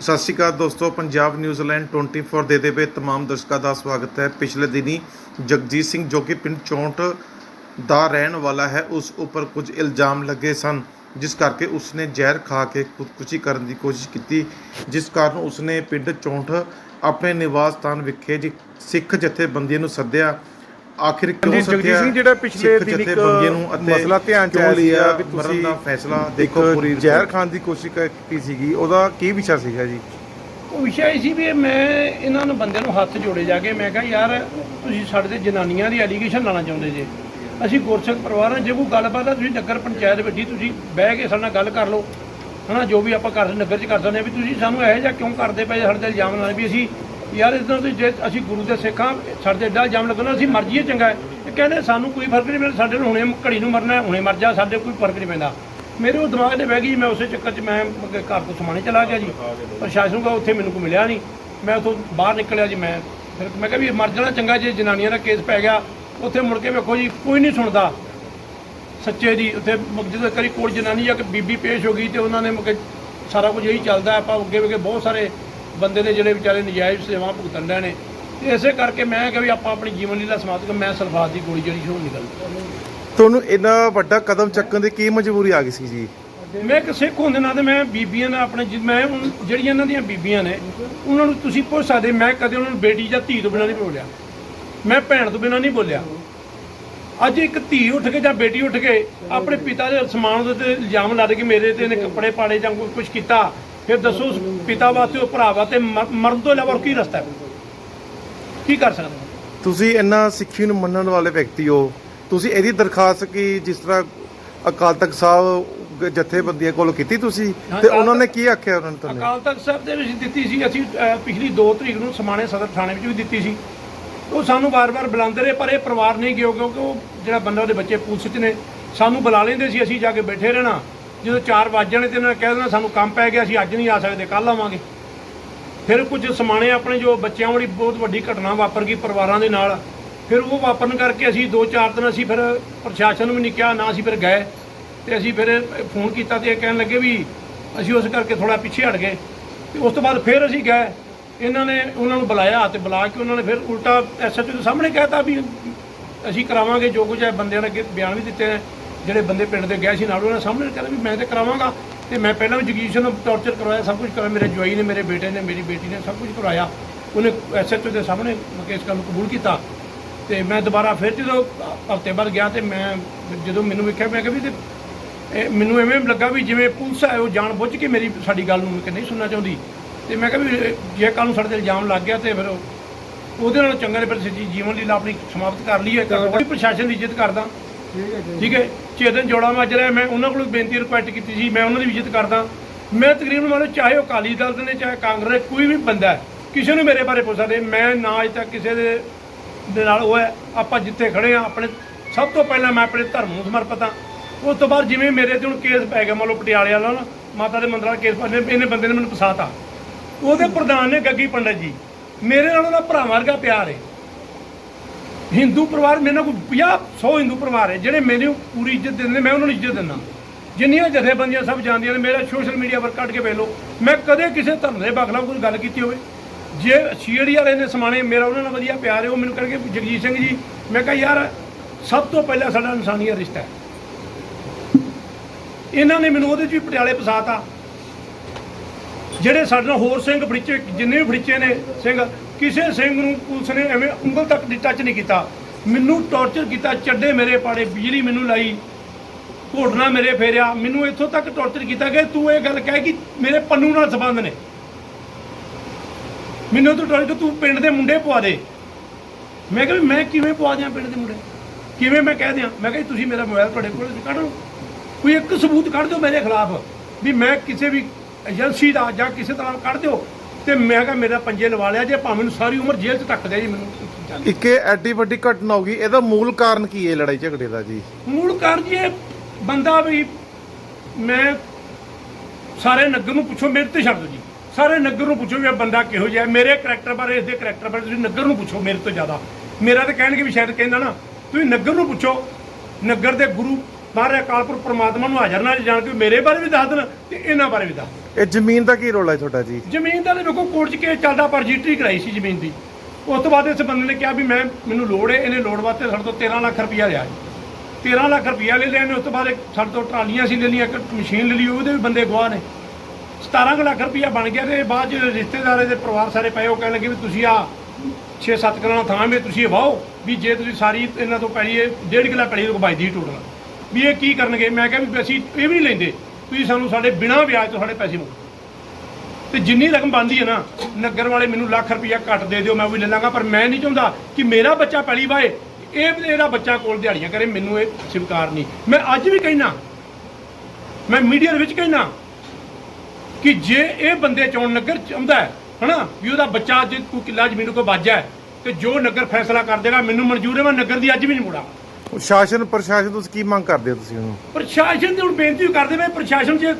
ਸਤਿ ਸ਼੍ਰੀ ਅਕਾਲ ਦੋਸਤੋ ਪੰਜਾਬ ਨਿਊਜ਼ੀਲੈਂਡ 24 ਦੇ ਦੇ ਪਏ तमाम ਦਰਸ਼ਕਾਂ ਦਾ ਸਵਾਗਤ ਹੈ ਪਿਛਲੇ ਦਿਨੀ ਜਗਜੀਤ ਸਿੰਘ ਜੋ ਕਿ ਪਿੰਡ ਚੌਂਟ ਦਾ ਰਹਿਣ ਵਾਲਾ ਹੈ ਉਸ ਉੱਪਰ ਕੁਝ ਇਲਜ਼ਾਮ ਲੱਗੇ ਸਨ ਜਿਸ ਕਰਕੇ ਉਸਨੇ ਜ਼ਹਿਰ ਖਾ ਕੇ ਖੁਦਕੁਸ਼ੀ ਕਰਨ ਦੀ ਕੋਸ਼ਿਸ਼ ਕੀਤੀ ਜਿਸ ਕਾਰਨ ਉਸਨੇ ਪਿੰਡ ਚੌਂਟ ਆਪਣੇ ਨਿਵਾਸ ਸਥਾਨ ਵਿਖੇ ਜੀ ਸਿੱਖ ਜਥੇਬੰਦੀਆਂ ਨੂੰ ਸੱਦਿਆ ਆਖਿਰ ਕਿਉਂ ਜਗਜੀਤ ਸਿੰਘ ਜਿਹੜਾ ਪਿਛਲੇ ਦਿਨ ਇੱਕ ਮਸਲਾ ਧਿਆਨ ਚ ਆਇਆ ਸੀਗਾ ਲਿਆ? ਵੀ ਮਰਨ ਤੁਸੀਂ ਦਾ ਫੈਸਲਾ ਦੇਖੋ ਪੂਰੀ ਜ਼ਹਿਰ ਖਾਨ ਦੀ ਕੋਸ਼ਿਸ਼ ਕੀਤੀ ਸੀਗੀ ਉਹਦਾ ਕੀ ਵਿਸ਼ਾ ਸੀਗਾ ਜੀ? ਉਹ ਵਿਸ਼ਾ ਇਹ ਸੀ ਵੀ ਮੈਂ ਇਹਨਾਂ ਨੂੰ ਬੰਦਿਆਂ ਨੂੰ ਹੱਥ ਜੋੜੇ ਜਾ ਕੇ ਮੈਂ ਕਿਹਾ ਯਾਰ ਤੁਸੀਂ ਸਾਡੇ ਤੇ ਜਨਾਨੀਆਂ ਦੀ ਐਲੀਗੇਸ਼ਨ ਲਾਣਾ ਚਾਹੁੰਦੇ ਜੇ। ਅਸੀਂ ਗੁਰਸਿੱਖ ਪਰਿਵਾਰ ਹਾਂ ਜੇ ਕੋਈ ਗੱਲਬਾਤ ਆ ਤੁਸੀਂ ਨਗਰ ਪੰਚਾਇਤ ਬੈਠੀ ਤੁਸੀਂ ਬਹਿ ਕੇ ਸਾਡੇ ਨਾਲ ਗੱਲ ਕਰ ਲਓ। ਹਨਾ ਜੋ ਵੀ ਆਪਾਂ ਕਰ ਨਗਰ 'ਚ ਕਰ ਸਕਦੇ ਵੀ ਤੁਸੀਂ ਸਾਨੂੰ ਇਹੋ ਜਿਹਾ ਕਿਉਂ ਕਰਦੇ ਪਏ ਸਾਡੇ ਤੇ ਇਲਜ਼ਾਮ ਲਾਉਣੇ ਵੀ ਅਸੀਂ ਯਾਰ ਇਦਾਂ ਤੁਸੀਂ ਜੇ ਅਸੀਂ ਗੁਰੂ ਦੇ ਸਿੱਖ ਹਾਂ, ਸਾਡੇ ਤੇ ਏਡਾ ਇਲਜ਼ਾਮ ਲੱਗਣਾ ਅਸੀਂ ਮਰ ਜਾਈਏ ਚੰਗਾ। ਇਹ ਕਹਿੰਦੇ ਸਾਨੂੰ ਕੋਈ ਫ਼ਰਕ ਨਹੀਂ ਪੈਂਦਾ, ਸਾਡੇ ਨੂੰ ਹੁਣੇ ਘੜੀ ਨੂੰ ਮਰਨਾ ਹੁਣੇ ਮਰ ਜਾ, ਸਾਡੇ ਕੋਈ ਫ਼ਰਕ ਨਹੀਂ ਪੈਂਦਾ। ਮੇਰੇ ਉਹ ਦਿਮਾਗ 'ਤੇ ਬਹਿ ਗਈ, ਮੈਂ ਉਸੇ ਚੱਕਰ 'ਚ ਮੈਂ ਅੱਗੇ ਘਰ ਤੋਂ ਸਮਾਣੇ ਚਲਾ ਗਿਆ ਜੀ। ਪ੍ਰਸ਼ਾਸਨ ਕੋ ਉੱਥੇ ਮੈਨੂੰ ਕੋਈ ਮਿਲਿਆ ਨਹੀਂ। ਮੈਂ ਉੱਥੋਂ ਬਾਹਰ ਨਿਕਲਿਆ ਜੀ ਮੈਂ। ਫਿਰ ਮੈਂ ਕਿਹਾ ਵੀ ਮਰ ਜਾਣਾ ਚੰਗਾ ਜੇ ਜਨਾਨੀਆਂ ਦਾ ਕੇਸ ਪੈ ਗਿਆ, ਉੱਥੇ ਮੁੜ ਕੇ ਵੇਖੋ ਜੀ, ਕੋਈ ਨਹੀਂ ਸੁਣਦਾ। ਸੱਚੇ ਦੀ, ਉੱਥੇ ਮ- ਜਦੋਂ ਕਰੀ ਕੋਲ ਜਨਾਨੀ ਜਾਂ ਬੀਬੀ ਪੇਸ਼ ਹੋ ਗਈ ਤੇ ਉਹਨਾਂ ਨੇ ਮੁੜ ਕੇ ਸਾਰਾ ਕੁਝ ਇਹੀ ਚੱਲਦਾ, ਆਪਾਂ ਅੱਗੇ ਅੱਗੇ ਬਹੁਤ ਸਾਰੇ ਬੰਦੇ ਨੇ ਜਿਹੜੇ ਵਿਚਾਰੇ ਨਜਾਇਜ਼ ਸੇਵਾ ਭੁਗਤਣ ਰਹੇ ਨੇ ਤੇ ਇਸੇ ਕਰਕੇ ਮੈਂ ਕਿਹਾ ਵੀ ਆਪਾਂ ਆਪਣੀ ਜੀਵਨ ਲੀਲਾ ਸਮਾਪਤ ਕਰ ਮੈਂ ਸਲਫਾਤ ਦੀ ਗੋਲੀ ਜਿਹੜੀ ਸ਼ੋਅ ਨਿਕਲ ਤੁਹਾਨੂੰ ਇੰਨਾ ਵੱਡਾ ਕਦਮ ਚੱਕਣ ਦੀ ਕੀ ਮਜਬੂਰੀ ਆ ਗਈ ਸੀ ਜੀ? ਮੈਂ ਇੱਕ ਸਿੱਖ ਹੋਣ ਦੇ ਨਾਤੇ ਮੈਂ ਬੀਬੀਆਂ ਦਾ ਆਪਣੇ ਜਿ- ਮੈਂ ਹੁਣ ਜਿਹੜੀਆਂ ਇਹਨਾਂ ਦੀਆਂ ਬੀਬੀਆਂ ਨੇ ਉਹਨਾਂ ਨੂੰ ਤੁਸੀਂ ਪੁੱਛ ਸਕਦੇ ਮੈਂ ਕਦੇ ਉਹਨਾਂ ਨੂੰ ਬੇਟੀ ਜਾਂ ਧੀ ਤੋਂ ਬਿਨਾਂ ਨਹੀਂ ਬੋਲਿਆ। ਮੈਂ ਭੈਣ ਤੋਂ ਬਿਨਾਂ ਨਹੀਂ ਬੋਲਿਆ। ਅੱਜ ਇੱਕ ਧੀ ਉੱਠ ਕੇ ਜਾਂ ਬੇਟੀ ਉੱਠ ਕੇ ਆਪਣੇ ਪਿਤਾ ਦੇ ਸਮਾਨ ਦੇ ਤੇ ਇਲਜ਼ਾਮ ਲਾ ਦੇ ਕਿ ਮੇਰੇ ਤੇ ਇਹਨੇ ਕੱਪੜੇ ਪਾੜੇ ਜਾਂ ਕੁਝ ਕੀਤਾ ਫਿਰ ਦੱਸੋ ਉਸ ਪਿਤਾ ਵਾਸਤੇ ਉਹ ਭਰਾ ਵਾਸਤੇ ਮਰ- ਮਰਨ ਤੋਂ ਇਲਾਵਾ ਕੀ ਰਸਤਾ ਹੈ? ਕੀ ਕਰ ਸਕਦੇ? ਤੁਸੀਂ ਇੰਨਾ ਸਿੱਖੀ ਨੂੰ ਮੰਨਣ ਵਾਲੇ ਵਿਅਕਤੀ ਹੋ। ਤੁਸੀਂ ਇਹਦੀ ਦਰਖਾਸਤ ਕੀ ਜਿਸ ਤਰ੍ਹਾਂ ਅਕਾਲ ਤਖਤ ਸਾਹਿਬ ਜਥੇਬੰਦੀਆਂ ਕੋਲ ਕੀਤੀ ਤੁਸੀਂ? ਤੇ ਉਹਨਾਂ ਨੇ ਕੀ ਆਖਿਆ ਉਹਨਾਂ ਨੇ ਤੁਹਾਨੂੰ? ਅਕਾਲ ਤਖਤ ਸਾਹਿਬ ਦੇ ਵਿੱਚ ਦਿੱਤੀ ਸੀ ਅਸੀਂ ਪਿਛਲੀ 2 ਤਰੀਕ ਨੂੰ ਸਮਾਣੇ ਸਦਰ ਥਾਣੇ ਵਿੱਚ ਵੀ ਦਿੱਤੀ ਸੀ। ਉਹ ਸਾਨੂੰ ਵਾਰ-ਵਾਰ ਬੁਲਾਉਂਦੇ ਰਹੇ ਪਰ ਇਹ ਪਰਿਵਾਰ ਨਹੀਂ ਗਿਆ ਕਿਉਂਕਿ ਉਹ ਜਿਹੜਾ ਬੰਦਾ ਉਹਦੇ ਬੱਚੇ ਪੁਲਿਸ 'ਚ ਨੇ ਸਾਨੂੰ ਬੁਲਾ ਲੈਂਦੇ ਸੀ ਅਸੀਂ ਜਾ ਕੇ ਬੈਠੇ ਰਹਿਣਾ। ਜਦੋਂ 4 ਵਜ ਜਾਣੇ ਤੇ ਇਹਨਾਂ ਨੇ ਕਹਿ ਦੇਣਾ ਸਾਨੂੰ ਕੰਮ ਪੈ ਗਿਆ, ਅਸੀਂ ਅੱਜ ਨਹੀਂ ਆ ਸਕਦੇ ਕੱਲ ਆਵਾਂਗੇ। ਫਿਰ ਕੁਝ ਸਮਾਣੇ ਆਪਣੇ ਜੋ ਬੱਚਿਆਂ ਵਾਲੀ ਬਹੁਤ ਵੱਡੀ ਘਟਨਾ ਵਾਪਰ ਗਈ ਪਰਿਵਾਰਾਂ ਦੇ ਨਾਲ। ਫਿਰ ਉਹ ਵਾਪਰਨ ਕਰਕੇ ਅਸੀਂ 2-4 ਦਿਨ ਅਸੀਂ ਫਿਰ ਪ੍ਰਸ਼ਾਸਨ ਨੂੰ ਵੀ ਨਹੀਂ ਕਿਹਾ, ਨਾ ਅਸੀਂ ਫਿਰ ਗਏ। ਤੇ ਅਸੀਂ ਫਿਰ ਫੋਨ ਕੀਤਾ ਤੇ ਇਹ ਕਹਿਣ ਲੱਗੇ ਵੀ ਅਸੀਂ ਉਸ ਕਰਕੇ ਥੋੜਾ ਪਿੱਛੇ ਹਟ ਗਏ। ਤੇ ਉਸ ਤੋਂ ਬਾਅਦ ਫਿਰ ਅਸੀਂ ਗਏ। ਇਹਨਾਂ ਨੇ ਉਹਨਾਂ ਨੂੰ ਬੁਲਾਇਆ ਤੇ ਬੁਲਾ ਕੇ ਉਹਨਾਂ ਨੇ ਫਿਰ ਉਲਟਾ ਐਸਐਚਓ ਦੇ ਸਾਹਮਣੇ ਕਹਿਤਾ ਵੀ ਅਸੀਂ ਕਰਾਵਾਂਗੇ ਜੋ ਕੁਝ ਹੈ, ਬੰਦਿਆਂ ਨੇ ਬਿਆਨ ਵੀ ਦਿੱਤੇ ਨੇ। ਜਿਹੜੇ ਬੰਦੇ ਪਿੰਡ ਦੇ ਗਏ ਸੀ ਨਾਲ ਉਹਨਾਂ ਸਾਹਮਣੇ ਕਹਿੰਦਾ ਵੀ ਮੈਂ ਤੇ ਕਰਾਵਾਂਗਾ। ਤੇ ਮੈਂ ਪਹਿਲਾਂ ਵੀ ਜਗੀਸ਼ ਨੂੰ ਟੌਰਚਰ ਕਰਵਾਇਆ ਸਭ ਕੁਝ ਕਰਾਇਆ। ਮੇਰੇ ਜਵਾਈ ਨੇ ਮੇਰੇ ਬੇਟੇ ਨੇ ਮੇਰੀ ਬੇਟੀ ਨੇ ਸਭ ਕੁਝ ਕਰਵਾਇਆ ਉਹਨੇ ਐਸਐਚਓ ਦੇ ਸਾਹਮਣੇ ਕੇਸ ਕਰਨ ਨੂੰ ਕਬੂਲ ਕੀਤਾ। ਤੇ ਮੈਂ ਦੁਬਾਰਾ ਫਿਰ ਜਦੋਂ ਹਫ਼ਤੇ ਬਾਅਦ ਗਿਆ ਤੇ ਮੈਂ ਜਦੋਂ ਮੈਨੂੰ ਵੇਖਿਆ ਮੈਂ ਕਿਹਾ ਵੀ ਤੇ ਮੈਨੂੰ ਐਵੇਂ ਲੱਗਾ ਵੀ ਜਿਵੇਂ ਪੁਲਿਸ ਹੈ ਉਹ ਜਾਣ ਬੁੱਝ ਕੇ ਮੇਰੀ ਸਾਡੀ ਗੱਲ ਨੂੰ ਕਿ ਨਹੀਂ ਸੁਣਨਾ ਚਾਹੁੰਦੀ। ਤੇ ਮੈਂ ਕਿਹਾ ਵੀ ਜੇ ਕੱਲ ਨੂੰ ਸਾਡੇ ਤੇ ਇਲਜ਼ਾਮ ਲੱਗ ਗਿਆ ਤੇ ਫਿਰ ਉਹ- ਉਹਦੇ ਨਾਲ ਚੰਗਾ ਨੇ ਫਿਰ ਸੱਚੀ ਜੀਵਨ ਲੀਲਾ ਆਪਣੀ ਸਮਾਪਤ ਕਰ ਲਈ ਹੈ ਕੋਈ ਪ੍ਰਸ਼ਾਸਨ ਦੀ ਇੱਜ਼ਤ ਕਰਦਾ। ਠੀਕ ਹੈ? ਚੇਤਨ ਜੋੜਾ ਮਾਜਰਾ ਮੈਂ ਉਹਨਾਂ ਕੋਲ ਬੇਨਤੀ ਰਿਕੁਐਸਟ ਕੀਤੀ ਸੀ, ਮੈਂ ਉਹਨਾਂ ਦੀ ਵੀ ਇੱਜ਼ਤ ਕਰਦਾ। ਮੈਂ ਤਕਰੀਬਨ ਮੰਨ ਲਓ ਚਾਹੇ ਉਹ ਅਕਾਲੀ ਦਲ ਦੇ ਨੇ, ਚਾਹੇ ਕਾਂਗਰਸ ਕੋਈ ਵੀ ਬੰਦਾ ਕਿਸੇ ਨੂੰ ਮੇਰੇ ਬਾਰੇ ਪੁੱਛ ਸਕਦੇ ਮੈਂ ਨਾ ਅਜੇ ਤੱਕ ਕਿਸੇ ਦੇ ਦੇ ਨਾਲ ਉਹ ਹੈ। ਆਪਾਂ ਜਿੱਥੇ ਖੜੇ ਆ ਆਪਣੇ ਸਭ ਤੋਂ ਪਹਿਲਾਂ ਮੈਂ ਆਪਣੇ ਧਰਮ ਨੂੰ ਸਮਰਪਿਤ ਹਾਂ। ਉਸ ਤੋਂ ਬਾਅਦ ਜਿਵੇਂ ਮੇਰੇ ਤੇ ਹੁਣ ਕੇਸ ਪੈ ਗਿਆ, ਮੰਨ ਲਓ ਪਟਿਆਲੇ ਵਾਲਾ ਨਾ, ਮਾਤਾ ਦੇ ਮੰਦਰਾਂ ਦਾ ਕੇਸ ਪਾ ਇਹਨੇ ਬੰਦੇ ਨੇ ਮੈਨੂੰ ਫਸਾਤਾ। ਉਹਦੇ ਪ੍ਰਧਾਨ ਨੇ ਗੱਗੀ ਪੰਡਤ ਜੀ। ਮੇਰੇ ਨਾਲ ਉਹਦਾ ਭਰਾ ਵਰਗਾ ਪਿਆਰ ਹੈ ਹਿੰਦੂ ਪਰਿਵਾਰ ਮੇਰੇ ਨਾਲ ਕੋਈ 50 100 ਹਿੰਦੂ ਪਰਿਵਾਰ ਹੈ, ਜਿਹੜੇ ਮੈਨੂੰ ਪੂਰੀ ਇੱਜ਼ਤ ਦਿੰਦੇ ਨੇ, ਮੈਂ ਉਹਨਾਂ ਨੂੰ ਇੱਜ਼ਤ ਦਿੰਦਾ। ਜਿੰਨੀਆਂ ਜਥੇਬੰਦੀਆਂ ਸਭ ਜਾਣਦੀਆਂ ਨੇ, ਮੇਰਾ ਸੋਸ਼ਲ ਮੀਡੀਆ ਪਰ ਕੱਢ ਕੇ ਵੇਖ ਲਓ। ਮੈਂ ਕਦੇ ਕਿਸੇ ਧਰਮ ਦੇ ਬਖਲਾਫ ਕੋਈ ਗੱਲ ਕੀਤੀ ਹੋਵੇ। ਜੇ ਸੀੜੀ ਵਾਲੇ ਨੇ ਸਮਾਣੇ, ਮੇਰਾ ਉਹਨਾਂ ਨਾਲ ਵਧੀਆ ਪਿਆਰ ਹੈ, ਉਹ ਮੈਨੂੰ ਕਰਕੇ ਜਗਜੀਤ ਸਿੰਘ ਜੀ, ਮੈਂ ਕਿਹਾ, ਯਾਰ, ਸਭ ਤੋਂ ਪਹਿਲਾਂ ਸਾਡਾ ਇਨਸਾਨੀਅਤ ਰਿਸ਼ਤਾ ਹੈ। ਇਹਨਾਂ ਨੇ ਮੈਨੂੰ ਉਹਦੇ 'ਚ ਵੀ ਪਟਿਆਲੇ ਫਸਾਤਾ। ਜਿਹੜੇ ਸਾਡੇ ਨਾਲ ਹੋਰ ਸਿੰਘ ਫੜੀਚੇ, ਜਿੰਨੇ ਵੀ ਫੜੀਚੇ ਨੇ ਸਿੰਘ ਕਿਸੇ ਸਿੰਘ ਨੂੰ ਪੁਲਿਸ ਨੇ ਐਵੇਂ ਉਂਗਲ ਤੱਕ ਦੀ ਟੱਚ ਨਹੀਂ ਕੀਤਾ। ਮੈਨੂੰ ਟੌਰਚਰ ਕੀਤਾ, ਚੱਡੇ ਮੇਰੇ ਪਾੜੇ, ਬਿਜਲੀ ਮੈਨੂੰ ਲਾਈ ਘੋਟਣਾ ਮੇਰੇ ਫੇਰਿਆ। ਮੈਨੂੰ ਇੱਥੋਂ ਤੱਕ ਟੌਰਚਰ ਕੀਤਾ ਕਿ ਤੂੰ ਇਹ ਗੱਲ ਕਹਿ ਕਿ ਮੇਰੇ ਪੰਨੂ ਨਾਲ ਸੰਬੰਧ ਨੇ। ਮੈਨੂੰ ਤੂੰ ਟੌਰਚਰ ਤੂੰ ਪਿੰਡ ਦੇ ਮੁੰਡੇ ਪਵਾ ਦੇ। ਮੈਂ ਕਿਹਾ ਵੀ ਮੈਂ ਕਿਵੇਂ ਪਵਾ ਦਿਆਂ ਪਿੰਡ ਦੇ ਮੁੰਡੇ? ਕਿਵੇਂ ਮੈਂ ਕਹਿ ਦਿਆਂ? ਮੈਂ ਕਿਹਾ ਜੀ, ਤੁਸੀਂ ਮੇਰਾ ਮੋਬਾਈਲ ਤੁਹਾਡੇ ਕੋਲ ਕੱਢ ਲਓ। ਕੋਈ ਇੱਕ ਸਬੂਤ ਕੱਢ ਦਿਓ ਮੇਰੇ ਖਿਲਾਫ, ਵੀ ਮੈਂ ਕਿਸੇ ਵੀ ਏਜੰਸੀ ਦਾ ਜਾਂ ਕਿਸੇ ਤਰ੍ਹਾਂ ਕੱਢ ਦਿਓ। ਤੇ ਮੈਂ ਕਿਹਾ ਮੇਰਾ ਪੰਜੇ ਲਵਾ ਲਿਆ ਜੇ ਭਾਵੇਂ ਨੂੰ ਸਾਰੀ ਉਮਰ ਜੇਲ੍ਹ 'ਚ ਤੱਕ ਦੇ ਜੀ ਮੈਨੂੰ ਇੱਕ ਇਹ ਐਡੀ ਵੱਡੀ ਘਟਨਾ ਹੋ ਗਈ ਇਹਦਾ ਮੂਲ ਕਾਰਨ ਕੀ ਹੈ ਲੜਾਈ ਝਗੜੇ ਦਾ ਜੀ? ਮੂਲ ਕਾਰਨ ਜੀ ਇਹ ਬੰਦਾ ਵੀ ਮੈਂ ਸਾਰੇ ਨਗਰ ਨੂੰ ਪੁੱਛੋ ਮੇਰੇ ਤੇ ਛੱਡ ਜੀ। ਸਾਰੇ ਨਗਰ ਨੂੰ ਪੁੱਛੋ ਵੀ ਇਹ ਬੰਦਾ ਕਿਹੋ ਜਿਹਾ ਹੈ। ਮੇਰੇ ਕੈਰੈਕਟਰ ਬਾਰੇ ਇਸ ਦੇ ਕੈਰੈਕਟਰ ਬਾਰੇ ਤੁਸੀਂ ਨਗਰ ਨੂੰ ਪੁੱਛੋ ਮੇਰੇ ਤੋਂ ਜ਼ਿਆਦਾ। ਮੇਰਾ ਤਾਂ ਕਹਿਣਗੇ ਵੀ ਸ਼ਾਇਦ ਕਹਿੰਦਾ ਨਾ ਤੁਸੀਂ ਨਗਰ ਨੂੰ ਪੁੱਛੋ। ਨਗਰ ਦੇ ਗੁਰੂ ਮਹਾਰਾਜ ਅਕਾਲਪੁਰ ਪ੍ਰਮਾਤਮਾ ਨੂੰ ਹਾਜ਼ਰ ਨਾਲ ਜਾਣ ਕੇ ਮੇਰੇ ਬਾਰੇ ਵੀ ਦੱਸ ਦੇਣ ਤੇ ਇਹਨਾਂ ਬਾਰੇ ਵੀ ਦੱਸ ਇਹ ਜ਼ਮੀਨ ਦਾ ਕੀ ਰੋਲ ਹੈ ਤੁਹਾਡਾ ਜੀ? ਜ਼ਮੀਨ ਦਾ ਤੇ ਵੇਖੋ ਕੋਰਟ 'ਚ ਕੇਸ ਚੱਲਦਾ, ਪਰ ਰਜਿਸਟਰੀ ਕਰਾਈ ਸੀ ਜ਼ਮੀਨ ਦੀ। ਉਸ ਤੋਂ ਬਾਅਦ ਇਸ ਬੰਦੇ ਨੇ ਕਿਹਾ ਵੀ ਮੈਂ ਮੈਨੂੰ ਲੋੜ ਹੈ, ਇਹਨੇ ਲੋੜ ਵਾਸਤੇ ਸਾਡੇ ਤੋਂ 13 ਲੱਖ ਰੁਪਇਆ ਲਿਆ ਜੀ। 13 ਲੱਖ ਰੁਪਇਆ ਲੈ ਲਿਆ ਨੇ ਉਸ ਤੋਂ ਬਾਅਦ ਇੱਕ ਸਾਡੇ ਤੋਂ ਟਰਾਲੀਆਂ ਸੀ ਲੈ ਲਈਆਂ, ਇੱਕ ਮਸ਼ੀਨ ਲੈ ਲਈ, ਉਹਦੇ ਵੀ ਬੰਦੇ ਗਵਾਹ ਨੇ। 17 ਕੁ ਲੱਖ ਰੁਪਇਆ ਬਣ ਗਿਆ ਤੇ ਬਾਅਦ 'ਚ ਰਿਸ਼ਤੇਦਾਰੇ ਦੇ ਪਰਿਵਾਰ ਸਾਰੇ ਪਏ, ਉਹ ਕਹਿਣ ਲੱਗੇ ਵੀ ਤੁਸੀਂ ਆ 6-7 ਕਿੱਲਾ ਥਾਂ ਵੀ ਤੁਸੀਂ ਵਾਹੋ ਵੀ ਜੇ ਤੁਸੀਂ ਸਾਰੀ ਇਹਨਾਂ ਤੋਂ ਪੈਲੀ, ਇਹ ਡੇਢ ਕਿੱਲਾ ਪੈਲੀ ਤੋਂ ਵੱਜਦੀ ਟੋਟਲ ਵੀ ਇਹ ਕੀ ਕਰਨਗੇ? ਮੈਂ ਕਿਹਾ ਵੀ ਅਸੀਂ ਇਹ ਵੀ ਨਹੀਂ ਲੈਂਦੇ। ਤੁਸੀਂ ਸਾਨੂੰ ਸਾਡੇ ਬਿਨਾਂ ਵਿਆਜ ਤੋਂ ਸਾਡੇ ਪੈਸੇ ਮੁੱਕ ਤੇ ਜਿੰਨੀ ਰਕਮ ਬਣਦੀ ਹੈ ਨਾ, ਨਗਰ ਵਾਲੇ ਮੈਨੂੰ ਲੱਖ ਰੁਪਇਆ ਘੱਟ ਦੇ ਦਿਓ, ਮੈਂ ਉਹ ਵੀ ਲੈ ਲਾਂਗਾ, ਪਰ ਮੈਂ ਨਹੀਂ ਚਾਹੁੰਦਾ ਕਿ ਮੇਰਾ ਬੱਚਾ ਪੈਲੀ ਵਾਏ, ਇਹ ਵੀ ਇਹਦਾ ਬੱਚਾ ਕੋਲ ਦਿਹਾੜੀਆਂ ਕਰੇ, ਮੈਨੂੰ ਇਹ ਸਵੀਕਾਰ ਨਹੀਂ। ਮੈਂ ਅੱਜ ਵੀ ਕਹਿਣਾ ਮੈਂ ਮੀਡੀਆ ਦੇ ਵਿੱਚ ਕਹਿਣਾ ਕਿ ਜੇ ਇਹ ਬੰਦੇ ਚੋਣ ਨਗਰ ਚਾਹੁੰਦਾ ਹੈ, ਹਨਾ, ਵੀ ਉਹਦਾ ਬੱਚਾ ਜੇ ਕੋਈ ਕਿੱਲਾ ਜ਼ਮੀਨ ਕੋਈ ਬਾਜਾ ਹੈ ਤੇ ਜੋ ਨਗਰ ਫੈਸਲਾ ਕਰ ਦੇਗਾ, ਮੈਨੂੰ ਮਨਜ਼ੂਰ ਹੈ, ਮੈਂ ਨਗਰ ਦੀ ਅੱਜ ਵੀ ਨਹੀਂ ਮੁੜਾਂਗਾ। ਸ਼ਾਸਨ ਪ੍ਰਸ਼ਾਸਨ ਤੁਸੀਂ ਕੀ ਮੰਗ ਕਰਦੇ ਹੋ ਤੁਸੀਂ ਉਹਨੂੰ? ਪ੍ਰਸ਼ਾਸਨ ਦੀ ਹੁਣ ਬੇਨਤੀ ਕਰਦੇ ਮੈਂ ਪ੍ਰਸ਼ਾਸਨ ਜੇ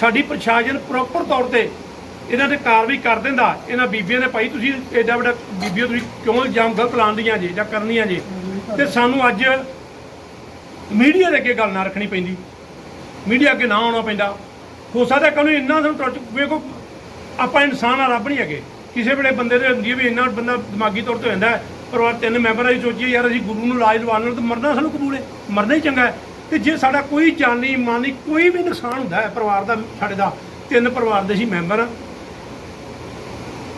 ਸਾਡੀ ਪ੍ਰਸ਼ਾਸਨ ਪ੍ਰੋਪਰ ਤੌਰ ਤੇ ਇਹਨਾਂ ਤੇ ਕਾਰਵਾਈ ਕਰ ਦਿੰਦਾ, ਇਹਨਾਂ ਬੀਬੀਆਂ ਨੇ ਭਾਈ ਤੁਸੀਂ ਐਡਾ ਵੱਡਾ ਬੀਬੀਆਂ ਤੁਸੀਂ ਕਿਉਂ ਇਲਜ਼ਾਮ ਗਲਤ ਲਾਉਂਦੀਆਂ ਜੇ ਜਾਂ ਕਰਨੀਆਂ ਜੇ? ਤੇ ਸਾਨੂੰ ਅੱਜ ਮੀਡੀਆ ਦੇ ਅੱਗੇ ਗੱਲ ਨਾ ਰੱਖਣੀ ਪੈਂਦੀ। ਮੀਡੀਆ ਅੱਗੇ ਨਾ ਆਉਣਾ ਪੈਂਦਾ। ਹੋ ਸਕਦਾ ਕਿ ਉਹਨੂੰ ਇੰਨਾ ਸਾਨੂੰ ਟੱਚ, ਵੇਖੋ, ਆਪਾਂ ਇਨਸਾਨ ਆ, ਰੱਬ ਨਹੀਂ ਹੈਗੇ। ਕਿਸੇ ਵੇਲੇ ਬੰਦੇ ਦੇ ਹੁੰਦੀ ਹੈ ਵੀ ਇੰਨਾ ਬੰਦਾ ਦਿਮਾਗੀ ਤੌਰ ਤੇ ਹੁੰਦਾ ਪਰਿਵਾਰ ਤਿੰਨ ਮੈਂਬਰ ਅਸੀਂ ਸੋਚੀਏ ਯਾਰ ਅਸੀਂ ਗੁਰੂ ਨੂੰ ਲਾਜ ਲਵਾਉਣ ਨਾਲ ਤਾਂ ਮਰਨਾ ਸਾਨੂੰ ਕਬੂਲ ਹੈ ਮਰਨਾ ਹੀ ਚੰਗਾ ਹੈ। ਤੇ ਜੇ ਸਾਡਾ ਕੋਈ ਜਾਨੀ ਮਾਨੀ ਕੋਈ ਵੀ ਨੁਕਸਾਨ ਹੁੰਦਾ ਹੈ ਪਰਿਵਾਰ ਦਾ ਸਾਡੇ ਦਾ ਤਿੰਨ ਪਰਿਵਾਰ ਦੇ ਸੀ ਮੈਂਬਰ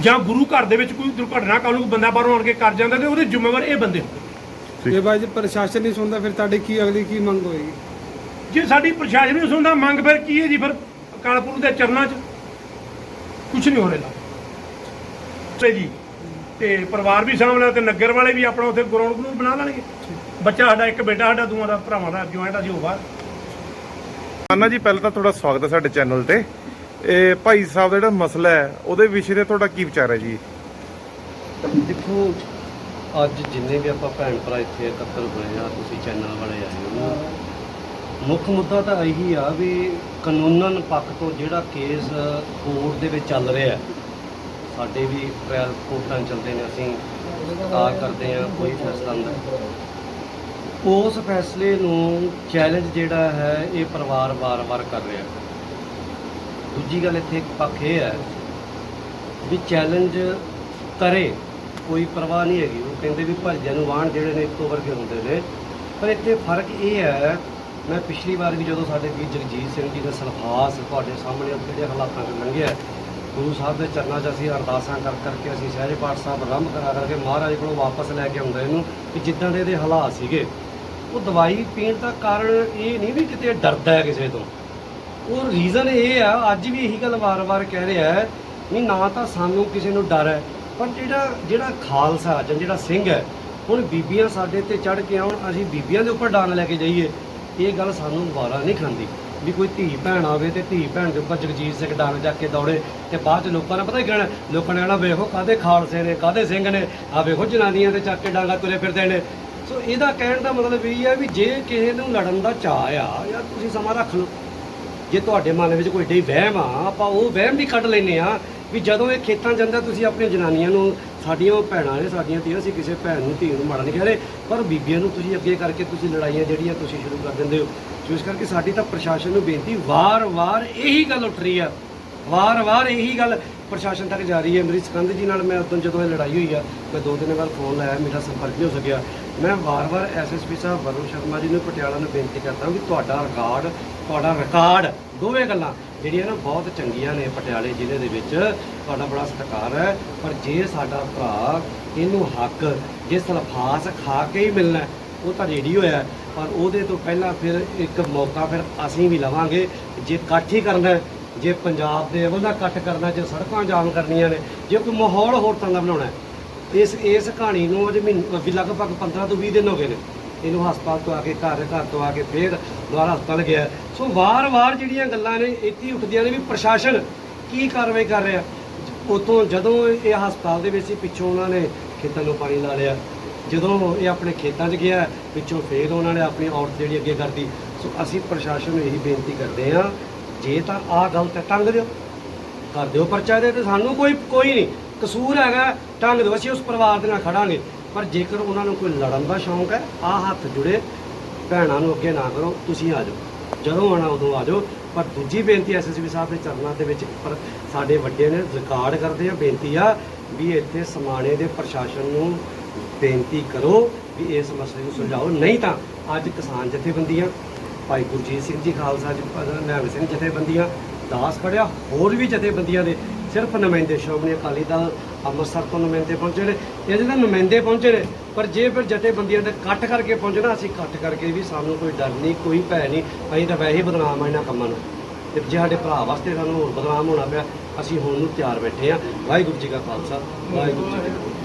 ਜਾਂ ਗੁਰੂ ਘਰ ਦੇ ਵਿੱਚ ਕੋਈ ਦੁਰਘਟਨਾ ਕਾਨੂੰ ਕੋਈ ਬੰਦਾ ਬਾਹਰੋਂ ਆਣ ਕੇ ਕਰ ਜਾਂਦਾ ਤੇ ਉਹਦੇ ਜ਼ਿੰਮੇਵਾਰ ਇਹ ਬੰਦੇ ਹੁੰਦੇ। ਜੇ ਬਾਈ ਜੀ ਪ੍ਰਸ਼ਾਸਨ ਨਹੀਂ ਸੁਣਦਾ ਫਿਰ ਤੁਹਾਡੀ ਕੀ ਅਗਲੀ ਕੀ ਮੰਗ ਹੋਏਗੀ? ਜੇ ਸਾਡੀ ਪ੍ਰਸ਼ਾਸਨ ਨੂੰ ਸੁਣਦਾ ਮੰਗ ਫਿਰ ਕੀ ਹੈ ਜੀ ਫਿਰ? ਕਾਲਪੁਰ ਦੇ ਚਰਨਾਂ 'ਚ ਕੁਝ ਨਹੀਂ ਹੋ ਰਿਹਾ। ਤੇ ਜੀ ਤੇ ਪਰਿਵਾਰ ਵੀ ਸਾਹਮਣੇ ਤੇ ਨਗਰ ਵਾਲੇ ਵੀ ਆਪਣਾ ਉੱਥੇ ਗਰਾਊਂਡ ਨੂੰ ਬਣਾ ਲੈਣਗੇ। ਬੱਚਾ ਸਾਡਾ ਇੱਕ ਬੇਟਾ ਸਾਡਾ ਦੂਆਂ ਦਾ ਭਰਾਵਾਂ ਦਾ ਜੁਆਇੰਟ ਅਸੀਂ ਉਹ ਬਾਹਰ। ਅੰਨਾ ਜੀ ਪਹਿਲਾਂ ਤਾਂ ਤੁਹਾਡਾ ਸਵਾਗਤ ਹੈ ਸਾਡੇ ਚੈਨਲ ਤੇ। ਇਹ ਭਾਈ ਸਾਹਿਬ ਦਾ ਜਿਹੜਾ ਮਸਲਾ ਹੈ ਉਹਦੇ ਵਿਸ਼ੇ ਤੇ ਤੁਹਾਡਾ ਕੀ ਵਿਚਾਰ ਹੈ ਜੀ? ਦੇਖੋ ਅੱਜ ਜਿੰਨੇ ਵੀ ਆਪਾਂ ਭੈਣ ਭਰਾ ਇੱਥੇ ਇਕੱਤਰ ਹੋਏ ਆ ਤੁਸੀਂ ਚੈਨਲ ਵਾਲੇ ਆਏ ਹੋ ਮੁੱਖ ਮੁੱਦਾ ਤਾਂ ਇਹੀ ਆ ਵੀ ਕਾਨੂੰਨਨ ਪੱਖ ਤੋਂ ਜਿਹੜਾ ਕੇਸ ਕੋਰਟ ਦੇ ਵਿੱਚ ਚੱਲ ਰਿਹਾ ਹੈ, ਸਾਡੇ ਵੀ ਟ੍ਰਾਇਲ ਕੋਰਟਾਂ ਚੱਲਦੇ ਨੇ, ਅਸੀਂ ਕਾਰ ਕਰਦੇ ਆ ਕੋਈ ਫੈਸਲਾ ਹੁੰਦਾ ਉਸ ਫੈਸਲੇ ਨੂੰ ਚੈਲੰਜ ਜਿਹੜਾ ਹੈ, ਇਹ ਪਰਿਵਾਰ ਵਾਰ-ਵਾਰ ਕਰ ਰਿਹਾ। ਦੂਜੀ ਗੱਲ ਇੱਥੇ ਇੱਕ ਪੱਖ ਇਹ ਹੈ ਵੀ ਚੈਲੰਜ ਕਰੇ, ਕੋਈ ਪਰਵਾਹ ਨਹੀਂ ਹੈਗੀ। ਉਹ ਕਹਿੰਦੇ ਵੀ ਭੱਜਿਆਂ ਨੂੰ ਵਾਹਣ ਜਿਹੜੇ ਨੇ, ਇੱਕੋ ਵਰਗੇ ਹੁੰਦੇ ਨੇ। ਪਰ ਇੱਥੇ ਫ਼ਰਕ ਇਹ ਹੈ, ਮੈਂ ਪਿਛਲੀ ਵਾਰ ਵੀ ਜਦੋਂ ਸਾਡੇ ਵੀਰ ਜਗਜੀਤ ਸਿੰਘ ਜੀ ਦਾ ਸਲਫਾਸ ਤੁਹਾਡੇ ਸਾਹਮਣੇ ਉਹ ਕਿਹੜੇ ਹਾਲਾਤਾਂ 'ਚ ਲੰਘਿਆ ਗੁਰੂ ਸਾਹਿਬ ਦੇ ਚਰਨਾਂ 'ਚ ਅਸੀਂ ਅਰਦਾਸਾਂ ਕਰ ਕਰਕੇ ਅਸੀਂ ਸਹਿਜ ਪਾਠ ਸਾਹਿਬ ਆਰੰਭ ਕਰਾ ਕਰਕੇ ਮਹਾਰਾਜ ਕੋਲੋਂ ਵਾਪਸ ਲੈ ਕੇ ਆਉਂਦਾ ਇਹਨੂੰ ਕਿ ਜਿੱਦਾਂ ਦੇ ਇਹਦੇ ਹਾਲਾਤ ਸੀਗੇ। ਉਹ ਦਵਾਈ ਪੀਣ ਦਾ ਕਾਰਨ ਇਹ ਨਹੀਂ ਵੀ ਕਿਤੇ ਡਰਦਾ ਹੈ ਕਿਸੇ ਤੋਂ। ਉਹ ਰੀਜ਼ਨ ਇਹ ਆ, ਅੱਜ ਵੀ ਇਹੀ ਗੱਲ ਵਾਰ-ਵਾਰ ਕਹਿ ਰਿਹਾ ਹੈ, ਵੀ ਨਾ ਤਾਂ ਸਾਨੂੰ ਕਿਸੇ ਨੂੰ ਡਰ ਹੈ, ਪਰ ਜਿਹੜਾ ਜਿਹੜਾ ਖਾਲਸਾ ਜਾਂ ਜਿਹੜਾ ਸਿੰਘ ਹੈ, ਹੁਣ ਬੀਬੀਆਂ ਸਾਡੇ ਤੇ ਚੜ ਕੇ ਆਉਣ, ਅਸੀਂ ਬੀਬੀਆਂ ਦੇ ਉੱਪਰ ਡਾਨ ਲੈ ਕੇ ਜਾਈਏ, ਇਹ ਗੱਲ ਸਾਨੂੰ ਦੁਬਾਰਾ ਨਹੀਂ ਖਾਂਦੀ। ਵੀ ਕੋਈ ਧੀ ਭੈਣ ਆਵੇ ਤੇ ਧੀ ਭੈਣ ਦੇ ਉੱਪਰ ਜਗਜੀਤ ਸਿੰਘ ਡਾਂਗ ਜਾ ਕੇ ਦੌੜੇ ਤੇ ਬਾਅਦ ਚ ਲੋਕਾਂ ਨੇ ਪਤਾ ਹੀ ਕਹਿਣਾ, ਲੋਕਾਂ ਨੇ ਕਹਿਣਾ, ਵੇਖੋ ਕਾਦੇ ਖਾਲਸੇ ਨੇ ਕਾਦੇ ਸਿੰਘ ਨੇ ਆ ਵੇਖੋ ਜਨਾਨੀਆਂ ਤੇ ਚੱਕ ਕੇ ਡਾਂਗਾ ਤੁਰੇ ਫਿਰਦੇ ਨੇ। ਸੋ ਇਹਦਾ ਕਹਿਣ ਦਾ ਮਤਲਬ ਇਹ ਹੈ ਵੀ ਜੇ ਕਿਸੇ ਨੂੰ ਲੜਨ ਦਾ ਚਾਹ ਆ ਜਾਂ ਤੁਸੀਂ ਸਮਾਂ ਰੱਖ ਲਓ। ਜੇ ਤੁਹਾਡੇ ਮਨ ਵਿੱਚ ਕੋਈ ਏਡਾ ਵਹਿਮ ਆ, ਆਪਾਂ ਉਹ ਵਹਿਮ ਵੀ ਕੱਢ ਲੈਨੇ ਆ ਵੀ ਜਦੋਂ ਇਹ ਖੇਤਾਂ ਜਾਂਦਾ, ਤੁਸੀਂ ਆਪਣੀਆਂ ਜਨਾਨੀਆਂ ਨੂੰ, ਸਾਡੀਆਂ ਉਹ ਭੈਣਾਂ ਨੇ, ਸਾਡੀਆਂ ਧੀਆਂ ਅਸੀਂ ਕਿਸੇ ਭੈਣ ਨੂੰ, ਧੀ ਨੂੰ ਮਾੜਾ ਨਹੀਂ ਕਹਿ ਰਹੇ, ਪਰ ਬੀਬੀਆਂ ਨੂੰ ਤੁਸੀਂ ਅੱਗੇ ਕਰਕੇ ਤੁਸੀਂ ਲੜਾਈਆਂ ਜਿਹੜੀਆਂ ਤੁਸੀਂ ਸ਼ੁਰੂ ਕਰ ਦਿੰਦੇ ਹੋ। ਸੋ ਇਸ ਕਰਕੇ ਸਾਡੀ ਤਾਂ ਪ੍ਰਸ਼ਾਸਨ ਨੂੰ ਬੇਨਤੀ, ਵਾਰ-ਵਾਰ ਇਹੀ ਗੱਲ ਉੱਠ ਰਹੀ ਆ। ਵਾਰ-ਵਾਰ ਇਹੀ ਗੱਲ ਪ੍ਰਸ਼ਾਸਨ ਤੱਕ ਜਾ ਰਹੀ ਹੈ। ਮੇਰੀ ਸਕੰਦ ਜੀ ਨਾਲ ਮੈਂ ਉਦੋਂ ਜਦੋਂ ਇਹ ਲੜਾਈ ਹੋਈ ਆ, ਮੈਂ ਦੋ ਦਿਨ ਬਾਅਦ ਫੋਨ ਲਾਇਆ, ਮੇਰਾ ਸੰਪਰਕ ਨਹੀਂ ਹੋ ਸਕਿਆ। ਮੈਂ ਵਾਰ-ਵਾਰ ਐਸਐਸਪੀ ਸਾਹਿਬ, ਵਰੁਣ ਸ਼ਰਮਾ ਜੀ ਨੂੰ, ਪਟਿਆਲਾ ਨੂੰ ਬੇਨਤੀ ਕਰਦਾ ਵੀ ਤੁਹਾਡਾ ਰਿਕਾਰਡ ਤੁਹਾਡਾ ਰਿਕਾਰਡ ਦੋਵੇਂ ਗੱਲਾਂ ਜਿਹੜੀਆਂ ਨਾ ਬਹੁਤ ਚੰਗੀਆਂ ਨੇ ਪਟਿਆਲੇ ਜ਼ਿਲ੍ਹੇ ਦੇ ਵਿੱਚ, ਤੁਹਾਡਾ ਬੜਾ ਸਤਿਕਾਰ ਹੈ, ਪਰ ਜੇ ਸਾਡਾ ਭਰਾ ਇਹਨੂੰ ਹੱਕ, ਜੇ ਸਲਫਾਸ ਖਾ ਕੇ ਹੀ ਮਿਲਣਾ ਉਹ ਤਾਂ ਰੇਡੀ ਹੋਇਆ ਹੈ। ਪਰ ਉਹਦੇ ਤੋਂ ਪਹਿਲਾਂ ਫਿਰ ਇੱਕ ਮੌਕਾ ਫਿਰ ਅਸੀਂ ਵੀ ਲਵਾਂਗੇ ਜੇ ਇਕੱਠ ਹੀ ਕਰਨਾ ਜੇ ਪੰਜਾਬ ਦੇ ਉਹਦਾ ਇਕੱਠ ਕਰਨਾ ਜੇ ਸੜਕਾਂ ਜਾਮ ਕਰਨੀਆਂ ਨੇ, ਜੇ ਕੋਈ ਮਾਹੌਲ ਹੋਰ ਤਰ੍ਹਾਂ ਦਾ ਬਣਾਉਣਾ ਇਸ ਇਸ ਕਹਾਣੀ ਨੂੰ ਅਜੇ ਮਹੀਨੇ ਵੀ ਲਗਭਗ 15 ਤੋਂ 20 ਦਿਨ ਹੋ ਗਏ ਨੇ ਇਹਨੂੰ ਹਸਪਤਾਲ ਤੋਂ ਆ ਕੇ, ਘਰ ਘਰ ਤੋਂ ਆ ਕੇ ਫੇਰ ਦੁਬਾਰਾ ਹਸਪਤਾਲ ਗਿਆ। ਸੋ ਵਾਰ-ਵਾਰ ਜਿਹੜੀਆਂ ਗੱਲਾਂ ਨੇ, ਇੱਥੇ ਉੱਠਦੀਆਂ ਨੇ ਵੀ ਪ੍ਰਸ਼ਾਸਨ ਕੀ ਕਾਰਵਾਈ ਕਰ ਰਿਹਾ। ਉਤੋਂ ਜਦੋਂ ਇਹ ਹਸਪਤਾਲ ਦੇ ਵਿੱਚ ਸੀ ਪਿੱਛੋਂ ਉਹਨਾਂ ਨੇ ਖੇਤਾਂ ਨੂੰ ਪਾਣੀ ਲਾ ਲਿਆ, ਜਦੋਂ ਇਹ ਆਪਣੇ ਖੇਤਾਂ 'ਚ ਗਿਆ, ਪਿੱਛੋਂ ਫੇਰ ਉਹਨਾਂ ਨੇ ਆਪਣੀ ਔਰਤ ਜਿਹੜੀ ਅੱਗੇ ਕਰਦੀ ਸੋ ਅਸੀਂ ਪ੍ਰਸ਼ਾਸਨ ਨੂੰ ਇਹੀ ਬੇਨਤੀ ਕਰਦੇ ਹਾਂ, ਜੇ ਤਾਂ ਆਹ ਗਲਤ ਹੈ ਟੰਗ ਦਿਓ, ਕਰ ਦਿਓ ਪਰਚਾ ਦੇ ਤੇ, ਸਾਨੂੰ ਕੋਈ ਕੋਈ ਨਹੀਂ। ਕਸੂਰ ਹੈਗਾ, ਟੰਗ ਦਿਓ, ਅਸੀਂ ਉਸ ਪਰਿਵਾਰ ਦੇ ਨਾਲ ਖੜਾਂਗੇ ਪਰ ਜੇਕਰ ਉਹਨਾਂ ਨੂੰ ਕੋਈ ਲੜਨ ਦਾ ਸ਼ੌਂਕ ਹੈ, ਆਹ ਹੱਥ ਜੁੜੇ, ਭੈਣਾਂ ਨੂੰ ਅੱਗੇ ਨਾ ਕਰੋ, ਤੁਸੀਂ ਆ ਜਾਓ। ਜਦੋਂ ਆਉਣਾ ਉਦੋਂ ਆ ਜਾਓ। ਪਰ ਦੂਜੀ ਬੇਨਤੀ ਐਸਐਸਪੀ ਸਾਹਿਬ ਦੇ ਚਰਨਾਂ ਦੇ ਵਿੱਚ, ਪਰ ਸਾਡੇ ਵੱਡੇ ਨੇ ਰਿਕਾਰਡ ਕਰਦੇ ਆ, ਬੇਨਤੀ ਆ ਵੀ ਇੱਥੇ ਸਮਾਣੇ ਦੇ ਪ੍ਰਸ਼ਾਸਨ ਨੂੰ ਬੇਨਤੀ ਕਰੋ ਵੀ ਇਸ ਮਸਲੇ ਨੂੰ ਸੁਲਝਾਓ। ਨਹੀਂ ਤਾਂ ਅੱਜ ਕਿਸਾਨ ਜਥੇਬੰਦੀਆਂ, ਭਾਈ ਗੁਰਜੀਤ ਸਿੰਘ ਜੀ ਖਾਲਸਾ ਜੀ ਨਿਹੰਗ ਸਿੰਘ ਜਥੇਬੰਦੀਆਂ, ਦਾਸ ਖੜਿਆ ਹੋਰ ਵੀ ਜਥੇਬੰਦੀਆਂ ਦੇ ਸਿਰਫ ਨੁਮਾਇੰਦੇ ਸ਼੍ਰੋਮਣੀ ਅਕਾਲੀ ਦਲ ਅੰਮ੍ਰਿਤਸਰ ਤੋਂ ਨੁਮਾਇੰਦੇ ਪਹੁੰਚੇ ਨੇ। ਇਹਦੇ ਤਾਂ ਨੁਮਾਇੰਦੇ ਪਹੁੰਚੇ ਨੇ, ਪਰ ਜੇ ਫਿਰ ਜਥੇਬੰਦੀਆਂ ਦੇ ਇਕੱਠ ਕਰਕੇ ਪਹੁੰਚਣਾ ਅਸੀਂ ਇਕੱਠ ਕਰਕੇ ਵੀ ਸਾਨੂੰ ਕੋਈ ਡਰ ਨਹੀਂ, ਕੋਈ ਭੈ ਨਹੀਂ। ਅਸੀਂ ਤਾਂ ਵੈਸੇ ਹੀ ਬਦਨਾਮ ਆ ਇਹਨਾਂ ਕੰਮਾਂ ਨੂੰ। ਤੇ ਜੇ ਸਾਡੇ ਭਰਾ ਵਾਸਤੇ ਸਾਨੂੰ ਹੋਰ ਬਦਨਾਮ ਹੋਣਾ ਪਿਆ, ਅਸੀਂ ਹੁਣ ਨੂੰ ਤਿਆਰ ਬੈਠੇ ਆ ਵਾਹਿਗੁਰੂ ਜੀ ਕਾ ਖਾਲਸਾ, ਵਾਹਿਗੁਰੂ ਜੀ ਕੀ ਫਤਿਹ।